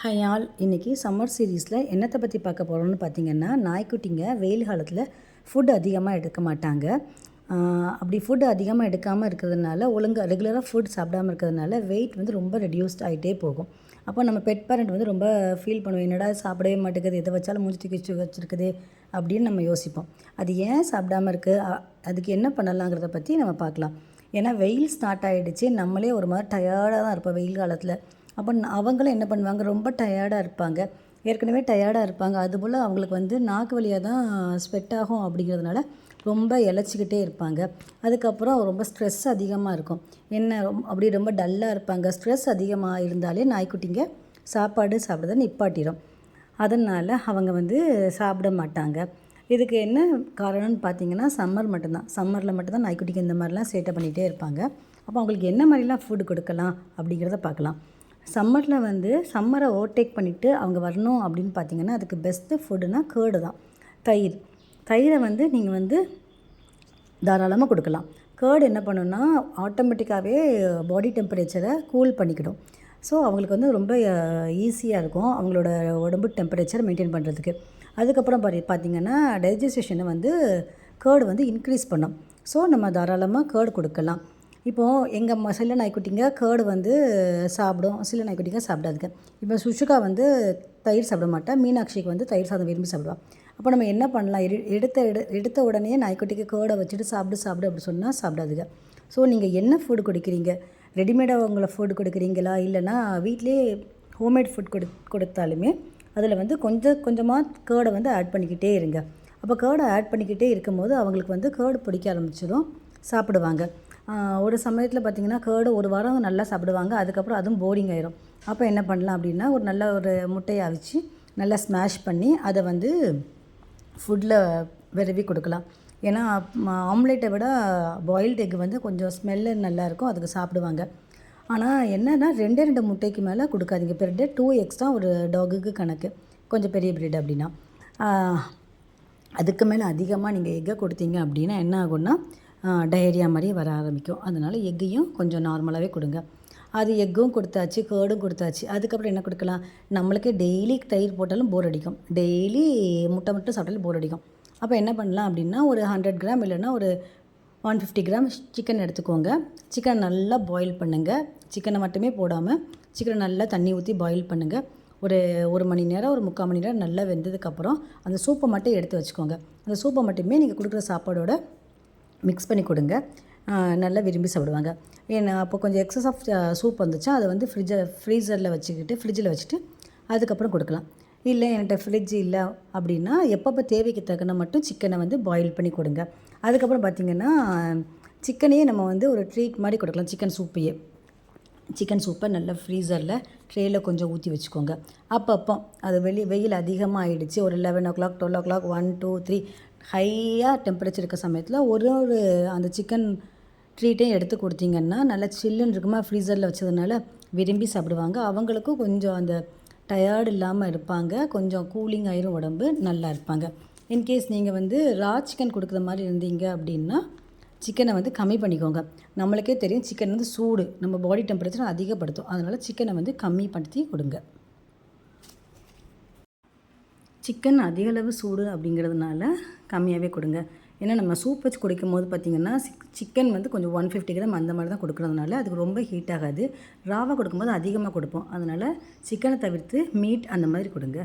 High all இன்றைக்கி summer சீரீஸில் என்னத்தை பற்றி பார்க்க போகிறோம்னு பார்த்தீங்கன்னா நாய்க்குட்டிங்க வெயில் காலத்தில் ஃபுட் அதிகமாக எடுக்க மாட்டாங்க. அப்படி ஃபுட் அதிகமாக எடுக்காமல் இருக்கிறதுனால ஒழுங்காக ரெகுலராக ஃபுட் சாப்பிடாம இருக்கிறதுனால வெயிட் வந்து ரொம்ப ரெடியூஸ்ட் ஆகிட்டே போகும். அப்போ நம்ம பெட் பேரண்ட் வந்து ரொம்ப ஃபீல் பண்ணுவோம். என்னடா சாப்பிடவே மாட்டேங்குது எதை வச்சாலும் மூஞ்சி தூக்கி வச்சுருக்குது அப்படின்னு நம்ம யோசிப்போம். அது ஏன் சாப்பிடாம இருக்குது அதுக்கு என்ன பண்ணலாங்கிறத பற்றி நம்ம பார்க்கலாம். ஏன்னா வெயில் ஸ்டார்ட் ஆகிடுச்சு நம்மளே ஒரு மாதிரி டயர்டாக தான் இருப்போம். வெயில் காலத்தில். அப்போ அவங்களும் என்ன பண்ணுவாங்க? ரொம்ப டயர்டாக இருப்பாங்க. ஏற்கனவே டயர்டாக இருப்பாங்க. அதுபோல் அவங்களுக்கு வந்து நாக்கு வழியாக தான் ஸ்வெட் ஆகும் அப்படிங்கிறதுனால ரொம்ப இழைச்சிக்கிட்டே இருப்பாங்க. அதுக்கப்புறம் ரொம்ப ஸ்ட்ரெஸ் அதிகமாக இருக்கும். என்ன ரொம் அப்படி ரொம்ப டல்லாக இருப்பாங்க. ஸ்ட்ரெஸ் அதிகமாக இருந்தாலே நாய்க்குட்டிங்க சாப்பாடு சாப்பிட்றத நிப்பாட்டிடும் அதனால் அவங்க வந்து சாப்பிட மாட்டாங்க. இதுக்கு என்ன காரணம்னு பார்த்தீங்கன்னா சம்மர் மட்டும்தான். சம்மரில் மட்டும்தான் நாய்க்குட்டிக்கு இந்த மாதிரிலாம் சேட்டை பண்ணிகிட்டே இருப்பாங்க. அப்போ அவங்களுக்கு என்ன மாதிரிலாம் ஃபுட் கொடுக்கலாம் அப்படிங்கிறத பார்க்கலாம் சம்மரில் வந்து சம்மரை ஓவர்டேக் பண்ணிவிட்டு அவங்க வரணும் அப்படின்னு பார்த்தீங்கன்னா அதுக்கு பெஸ்ட்டு ஃபுட்டுனா கேர்டு தான். தயிர். தயிரை வந்து நீங்கள் வந்து தாராளமாக கொடுக்கலாம். கேர்டு என்ன பண்ணுன்னா ஆட்டோமேட்டிக்காகவே பாடி டெம்பரேச்சரை கூல் பண்ணிக்கிடும். ஸோ அவங்களுக்கு வந்து ரொம்ப ஈஸியாக இருக்கும் அவங்களோட உடம்பு டெம்பரேச்சர் மெயின்டைன் பண்ணுறதுக்கு அதுக்கப்புறம் பாரு பார்த்திங்கன்னா டைஜஸ்டேஷனை வந்து கேர்டு வந்து இன்க்ரீஸ் பண்ணும். ஸோ நம்ம தாராளமாக கேர்டு கொடுக்கலாம். இப்போது எங்கள் சில நாய்க்குட்டிங்க கேர்டு வந்து சாப்பிடும். சில நாய்க்குட்டிங்க சாப்பிடாதுங்க. இப்போ சுஷிகா வந்து தயிர் சாப்பிட மாட்டா. மீனாட்சிக்கு வந்து தயிர் சாதம் விரும்பி சாப்பிடுவான் அப்போ நம்ம என்ன பண்ணலாம்? எடு எடுத்த எடு எடுத்த உடனே நாய்க்குட்டிக்கு கேர்டை வச்சுட்டு சாப்பிடு சாப்பிடு அப்படி சொன்னால் சாப்பிடாதுங்க. ஸோ நீங்கள் என்ன ஃபுட் கொடுக்குறீங்க? ரெடிமேடாக உங்களை ஃபுட் கொடுக்குறீங்களா? இல்லைன்னா வீட்டிலே ஹோம்மேட் ஃபுட் கொடு கொடுத்தாலுமே அதில் வந்து கொஞ்சம் கொஞ்சமாக கேர்டை வந்து ஆட் பண்ணிக்கிட்டே இருங்க. அப்போ கேர்டை ஆட் பண்ணிக்கிட்டே இருக்கும்போது அவங்களுக்கு வந்து கேர்டு பிடிக்க ஆரம்பிச்சிடும் சாப்பிடுவாங்க. ஒரு சமயத்தில் பார்த்தீங்கன்னா கேர்டு ஒரு வாரம் நல்லா சாப்பிடுவாங்க. அதுக்கப்புறம் அதுவும் போரிங் ஆயிரும். அப்போ என்ன பண்ணலாம் அப்படின்னா ஒரு நல்ல ஒரு முட்டையை அவிச்சு நல்லா ஸ்மாஷ் பண்ணி அதை வந்து ஃபுட்டில் விரவி கொடுக்கலாம். ஏன்னா ஆம்லேட்டை விட பாயில்டு எக் வந்து கொஞ்சம் ஸ்மெல்லு நல்லாயிருக்கும் அதுக்கு சாப்பிடுவாங்க. ஆனால் என்னன்னா ரெண்டே ரெண்டு முட்டைக்கு மேலே கொடுக்காதீங்க. பெர் டே டூ எக்ஸ் தான் ஒரு டாகுக்கு கணக்கு. கொஞ்சம் பெரிய பிரீட் அப்படின்னா. அதுக்கு மேலே அதிகமாக நீங்கள் எக்கை கொடுத்தீங்க அப்படின்னா என்ன ஆகும்னா டயரியா மாதிரி வர ஆரம்பிக்கும். அதனால் எக்கையும் கொஞ்சம் நார்மலாகவே கொடுங்க. அது எக்கும் கொடுத்தாச்சு கேர்டும் கொடுத்தாச்சு. அதுக்கப்புறம் என்ன கொடுக்கலாம்? நம்மளுக்கே டெய்லி தயிர் போட்டாலும் போர் அடிக்கும். டெய்லி முட்டை மட்டும் சாப்பிட்டாலும் போர் அடிக்கும். அப்போ என்ன பண்ணலாம் அப்படின்னா ஒரு ஹண்ட்ரட் கிராம் இல்லைன்னா ஒரு ஒன் ஃபிஃப்டி கிராம் சிக்கன் எடுத்துக்கோங்க. சிக்கன் நல்லா பாயில் பண்ணுங்கள் சிக்கனை மட்டுமே போடாமல் சிக்கனை நல்லா தண்ணி ஊற்றி பாயில் பண்ணுங்கள் ஒரு ஒரு மணி நேரம் ஒரு முக்கால் மணி நேரம் நல்லா வெந்ததுக்கப்புறம் அந்த சூப்பை மட்டும் எடுத்து வச்சுக்கோங்க. அந்த சூப்பை மட்டுமே நீங்கள் கொடுக்குற சாப்பாடோட மிக்ஸ் பண்ணி கொடுங்க. நல்லா விரும்பி சாப்பிடுவாங்க. ஏன்னா அப்போ கொஞ்சம் எக்ஸஸ் ஆஃப் சூப் வந்துச்சா அதை வந்து ஃப்ரிட்ஜை ஃப்ரீசரில் வச்சுக்கிட்டு ஃப்ரிட்ஜில் வச்சுட்டு அதுக்கப்புறம் கொடுக்கலாம். இல்லை என்கிட்ட ஃப்ரிட்ஜ் இல்லை அப்படின்னா எப்பப்போ தேவைக்கு தகுந்த மட்டும் சிக்கனை வந்து பாயில் பண்ணி கொடுங்க. அதுக்கப்புறம் பார்த்திங்கன்னா சிக்கனையே நம்ம வந்து ஒரு ட்ரீட் மாதிரி கொடுக்கலாம். சிக்கன் சூப்பையே சிக்கன் சூப்பை நல்லா ஃப்ரீசரில் ட்ரேயில் கொஞ்சம் ஊற்றி வச்சுக்கோங்க. அப்பப்போ அது வெளி வெயில் அதிகமாக ஆயிடுச்சு ஒரு eleven o'clock twelve o'clock one two three ஹையாக டெம்பரேச்சர் இருக்க சமயத்தில் ஒரு ஒரு அந்த சிக்கன் ட்ரீட்டையும் எடுத்து கொடுத்தீங்கன்னா நல்லா சில்லுன்னு இருக்குமா ஃப்ரீசரில் வச்சதுனால விரும்பி சாப்பிடுவாங்க. அவங்களுக்கும் கொஞ்சம் அந்த டயர்டு இல்லாமல் இருப்பாங்க. கொஞ்சம் கூலிங் ஆயிரும் உடம்பு நல்லா இருப்பாங்க. இன்கேஸ் நீங்கள் வந்து ரா சிக்கன் கொடுக்குற மாதிரி இருந்தீங்க அப்படின்னா சிக்கனை வந்து கம்மி பண்ணிக்கோங்க. நம்மளுக்கே தெரியும் சிக்கன் வந்து சூடு நம்ம பாடி டெம்பரேச்சர் அதிகப்படுத்தும். அதனால் சிக்கனை வந்து கம்மி படுத்தி கொடுங்க. சிக்கன் அதிக அளவு சூடு அப்படிங்கிறதுனால கம்மியாகவே கொடுங்க. ஏன்னா நம்ம சூப் வச்சு குடிக்கும் போது பார்த்திங்கன்னா சிக்கன் வந்து கொஞ்சம் ஒன் ஃபிஃப்டி கிராம் அந்த மாதிரி தான் கொடுக்குறதுனால அதுக்கு ரொம்ப ஹீட் ஆகாது. ராவாக கொடுக்கும்போது அதிகமாக கொடுப்போம். அதனால் சிக்கனை தவிர்த்து மீட் அந்த மாதிரி கொடுங்க.